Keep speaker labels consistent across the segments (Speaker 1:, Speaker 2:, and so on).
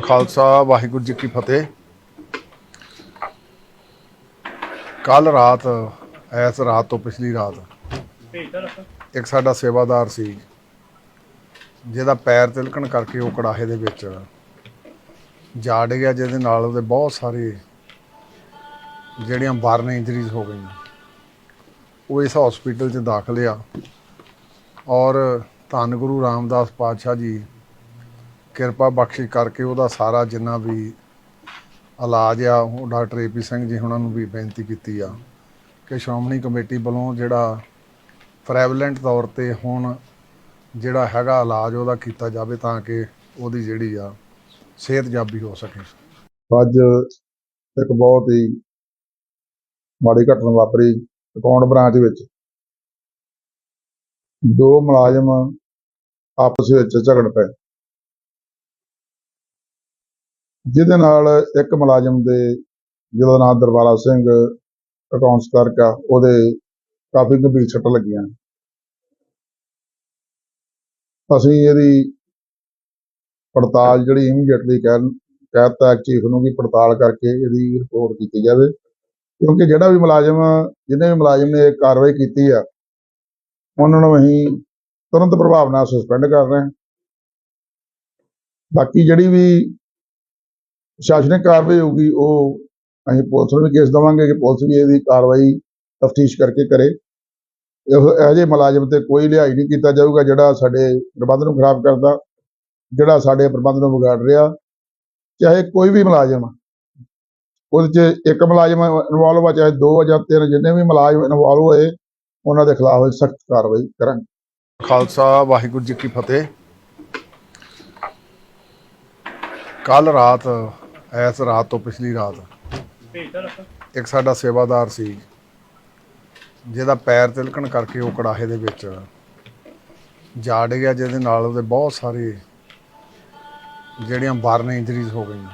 Speaker 1: ਖਾਲਸਾ, ਵਾਹਿਗੁਰੂ ਜੀ ਕੀ ਫਤਿਹ। ਕੱਲ ਰਾਤ, ਐਸ ਰਾਤ ਤੋਂ ਪਿਛਲੀ ਰਾਤ ਇੱਕ ਸਾਡਾ ਸੇਵਾਦਾਰ ਸੀ, ਜਿਹਦਾ ਪੈਰ ਤਿਲਕਣ ਕਰਕੇ ਉਹ ਕੜਾਹੇ ਦੇ ਵਿੱਚ ਜਾੜ ਗਿਆ ਜਿਹਦੇ ਨਾਲ ਉਹਦੇ ਬਹੁਤ ਸਾਰੇ ਜਿਹੜੀਆਂ ਬਰਨ ਇੰਜਰੀਜ਼ ਹੋ ਗਈਆਂ। ਉਹ ਇਸ ਹਸਪੀਟਲ 'ਚ ਦਾਖਲ ਆ। ਔਰ ਧੰਨ ਗੁਰੂ ਰਾਮਦਾਸ ਪਾਤਸ਼ਾਹ ਜੀ ਕਿਰਪਾ ਬਖਸ਼ੀ ਕਰਕੇ ਉਹਦਾ ਸਾਰਾ ਜਿੰਨਾ ਵੀ ਇਲਾਜ ਆ, ਉਹ ਡਾਕਟਰ ਏਪੀ ਸਿੰਘ ਜੀ ਉਹਨਾਂ ਨੂੰ ਵੀ ਬੇਨਤੀ ਕੀਤੀ ਆ ਕਿ ਸ਼੍ਰੋਮਣੀ ਕਮੇਟੀ ਵੱਲੋਂ ਜਿਹੜਾ ਪ੍ਰੈਵਲੈਂਟ ਤੌਰ ਤੇ ਹੁਣ ਜਿਹੜਾ ਹੈਗਾ ਇਲਾਜ ਉਹਦਾ ਕੀਤਾ ਜਾਵੇ ਤਾਂ ਕਿ ਉਹਦੀ ਜਿਹੜੀ ਆ ਸਿਹਤਯਾਬੀ ਹੋ ਸਕੇ।
Speaker 2: ਅੱਜ ਇੱਕ ਬਹੁਤ ਹੀ ਮਾੜੀ ਘਟਨਾ ਵਾਪਰੀ ਅਕਾਊਂਟ ਬ੍ਰਾਂਚ ਵਿੱਚ? ਦੋ ਮੁਲਾਜ਼ਮ ਆਪਸ ਵਿੱਚ ਝਗੜ ਪਏ। ਜਿਹਦੇ ਨਾਲ ਇੱਕ ਮੁਲਾਜ਼ਮ ਦੇ ਜਿਹਦਾ ਨਾਮ ਦਰਬਾਰਾ ਸਿੰਘ ਅਕਾਊਂਟਸ ਕਲਰਕ ਆ, ਉਹਦੇ ਕਾਫੀ ਗੰਭੀਰ ਸੱਟ ਲੱਗੀਆਂ। ਅਸੀਂ ਇਹਦੀ ਪੜਤਾਲ ਜਿਹੜੀ ਇਮੀਡੀਏਟਲੀ ਕਹਿ ਕਹਿਤਾ ਚੀਫ ਨੂੰ ਵੀ ਪੜਤਾਲ ਕਰਕੇ ਇਹਦੀ ਰਿਪੋਰਟ ਕੀਤੀ ਜਾਵੇ। ਕਿਉਂਕਿ ਜਿਹੜਾ ਵੀ ਮੁਲਾਜ਼ਮ, ਜਿਹਨੇ ਵੀ ਮੁਲਾਜ਼ਮ ਨੇ ਇਹ ਕਾਰਵਾਈ ਕੀਤੀ ਆ, ਉਹਨਾਂ ਨੂੰ ਅਸੀਂ ਤੁਰੰਤ ਪ੍ਰਭਾਵ ਨਾਲ ਸਸਪੈਂਡ ਕਰ ਰਹੇ ਹਾਂ। ਬਾਕੀ ਜਿਹੜੀ ਵੀ ਸ਼ਾਸਨਿਕ ਕਾਰਵਾਈ ਹੋਊਗੀ, ਉਹ ਅਸੀਂ ਪੁਲਿਸ ਨੂੰ ਵੀ ਕੇਸ ਦੇਵਾਂਗੇ ਕਿ ਪੁਲਿਸ ਵੀ ਇਹਦੀ ਕਾਰਵਾਈ ਤਫਤੀਸ਼ ਕਰਕੇ ਕਰੇ। ਇਹੋ ਜਿਹੇ ਮੁਲਾਜ਼ਮ ਤੇ ਕੋਈ ਲਿਹਾਜ਼ ਨਹੀਂ ਕੀਤਾ ਜਾਊਗਾ ਜਿਹੜਾ ਸਾਡੇ ਪ੍ਰਬੰਧ ਨੂੰ ਖਰਾਬ ਕਰਦਾ, ਜਿਹੜਾ ਸਾਡੇ ਪ੍ਰਬੰਧ ਨੂੰ ਵਿਗਾੜ ਰਿਹਾ। ਚਾਹੇ ਕੋਈ ਵੀ ਮੁਲਾਜ਼ਮ ਉਹਦੇ ਚ ਇੱਕ ਮੁਲਾਜ਼ਮ ਇਨਵੋਲਵ ਆ, ਚਾਹੇ ਦੋ ਜਾਂ ਤਿੰਨ, ਜਿੰਨੇ ਵੀ ਮੁਲਾਜ਼ਮ ਇਨਵੋਲਵ ਹੋਏ, ਉਹਨਾਂ ਦੇ ਖਿਲਾਫ ਸਖਤ ਕਾਰਵਾਈ ਕਰਾਂਗੇ।
Speaker 1: ਖਾਲਸਾ, ਵਾਹਿਗੁਰੂ ਜੀ ਕੀ ਫਤਿਹ। ਕੱਲ ਰਾਤ ਐਸ ਰਾਤ ਤੋਂ ਪਿਛਲੀ ਰਾਤ। ਇੱਕ ਸਾਡਾ ਸੇਵਾਦਾਰ ਸੀ, ਜਿਹਦਾ ਪੈਰ ਤਿਲਕਣ ਕਰਕੇ ਉਹ ਕੜਾਹੇ ਦੇ ਵਿੱਚ ਜਾੜ ਗਿਆ ਜਿਹਦੇ ਨਾਲ ਉਹਦੇ ਬਹੁਤ ਸਾਰੇ ਜਿਹੜੀਆਂ ਬਰਨ ਇੰਜਰੀਜ਼ ਹੋ ਗਈਆਂ।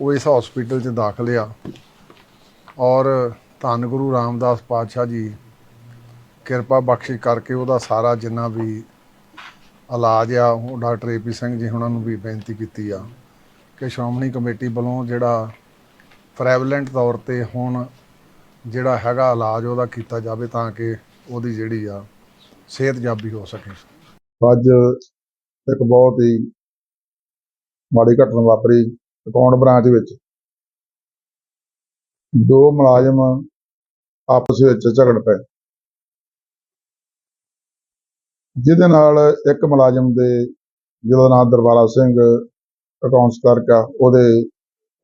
Speaker 1: ਉਹ ਇਸ ਹਸਪੀਟਲ 'ਚ ਦਾਖਲ ਆ। ਔਰ ਧੰਨ ਗੁਰੂ ਰਾਮਦਾਸ ਪਾਤਸ਼ਾਹ ਜੀ ਕਿਰਪਾ ਬਖਸ਼ਿਸ਼ ਕਰਕੇ ਉਹਦਾ ਸਾਰਾ ਜਿੰਨਾ ਵੀ ਇਲਾਜ ਆ, ਉਹ ਡਾਕਟਰ ਏਪੀ ਸਿੰਘ ਜੀ ਉਹਨਾਂ ਨੂੰ ਵੀ ਬੇਨਤੀ ਕੀਤੀ ਆ। ਕਿ ਸ਼੍ਰੋਮਣੀ ਕਮੇਟੀ ਵੱਲੋਂ ਜਿਹੜਾ ਪ੍ਰੈਵਲੈਂਟ ਤੌਰ ਤੇ ਹੁਣ ਜਿਹੜਾ ਹੈਗਾ ਇਲਾਜ ਉਹਦਾ ਕੀਤਾ ਜਾਵੇ ਤਾਂ ਕਿ ਉਹਦੀ ਜਿਹੜੀ ਆ ਸਿਹਤਯਾਬੀ ਹੋ ਸਕੇ।
Speaker 2: ਅੱਜ ਇੱਕ ਬਹੁਤ ਹੀ ਮਾੜੀ ਘਟਨਾ ਵਾਪਰੀ ਅਕਾਊਂਟ ਬ੍ਰਾਂਚ ਵਿੱਚ। ਦੋ ਮੁਲਾਜ਼ਮ ਆਪਸ ਵਿੱਚ ਝਗੜ ਪਏ। ਜਿਹਦੇ ਨਾਲ ਇੱਕ ਮੁਲਾਜ਼ਮ ਦੇ, ਜਿਹਦਾ ਨਾਮ ਦਰਬਾਰਾ ਸਿੰਘ ਅਕਾਊਂਟਸ ਕਲਰਕ ਆ, ਉਹਦੇ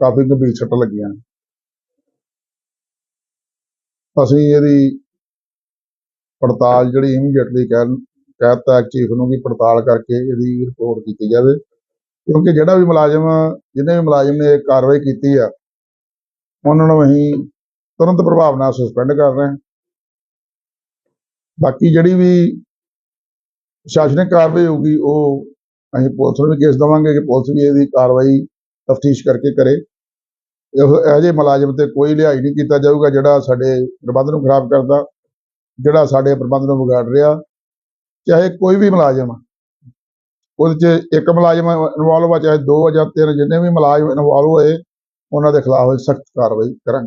Speaker 2: ਕਾਫੀ ਗੰਭੀਰ ਸੱਟਾਂ ਲੱਗੀਆਂ ਅਸੀਂ ਇਹਦੀ ਪੜਤਾਲ ਜਿਹੜੀ ਇਮੀਡੀਏਟਲੀ ਕਹਿ ਕਹਿਤਾ ਚੀਫ ਨੂੰ ਵੀ ਪੜਤਾਲ ਕਰਕੇ ਇਹਦੀ ਰਿਪੋਰਟ ਕੀਤੀ ਜਾਵੇ। ਕਿਉਂਕਿ ਜਿਹੜਾ ਵੀ ਮੁਲਾਜ਼ਮ, ਜਿਹਨੇ ਵੀ ਮੁਲਾਜ਼ਮ ਨੇ ਇਹ ਕਾਰਵਾਈ ਕੀਤੀ ਆ, ਉਹਨਾਂ ਨੂੰ ਅਸੀਂ ਤੁਰੰਤ ਪ੍ਰਭਾਵ ਨਾਲ ਸਸਪੈਂਡ ਕਰ ਰਹੇ ਹਾਂ। ਬਾਕੀ ਜਿਹੜੀ ਵੀ ਸ਼ਾਸਨਿਕ ਕਾਰਵਾਈ ਹੋਊਗੀ, ਉਹ ਅਸੀਂ ਪੁਲਿਸ ਨੂੰ ਵੀ ਕੇਸ ਦੇਵਾਂਗੇ ਕਿ ਪੁਲਿਸ ਵੀ ਇਹਦੀ ਕਾਰਵਾਈ ਤਫਤੀਸ਼ ਕਰਕੇ ਕਰੇ। ਇਹੋ ਜਿਹੇ ਮੁਲਾਜ਼ਮ ਤੇ ਕੋਈ ਲਿਹਾਜ਼ ਨਹੀਂ ਕੀਤਾ ਜਾਊਗਾ ਜਿਹੜਾ ਸਾਡੇ ਪ੍ਰਬੰਧ ਨੂੰ ਖਰਾਬ ਕਰਦਾ, ਜਿਹੜਾ ਸਾਡੇ ਪ੍ਰਬੰਧ ਨੂੰ ਵਿਗਾੜ ਰਿਹਾ। ਚਾਹੇ ਕੋਈ ਵੀ ਮੁਲਾਜ਼ਮ, ਉਹਦੇ ਚ ਇੱਕ ਮੁਲਾਜ਼ਮ ਇਨਵੋਲਵ ਆ ਚਾਹੇ ਦੋ ਜਾਂ ਤਿੰਨ ਜਿੰਨੇ ਵੀ ਮੁਲਾਜ਼ਮ ਇਨਵੋਲਵ ਹੋਏ, ਉਹਨਾਂ ਦੇ ਖਿਲਾਫ ਸਖਤ ਕਾਰਵਾਈ ਕਰਾਂਗੇ।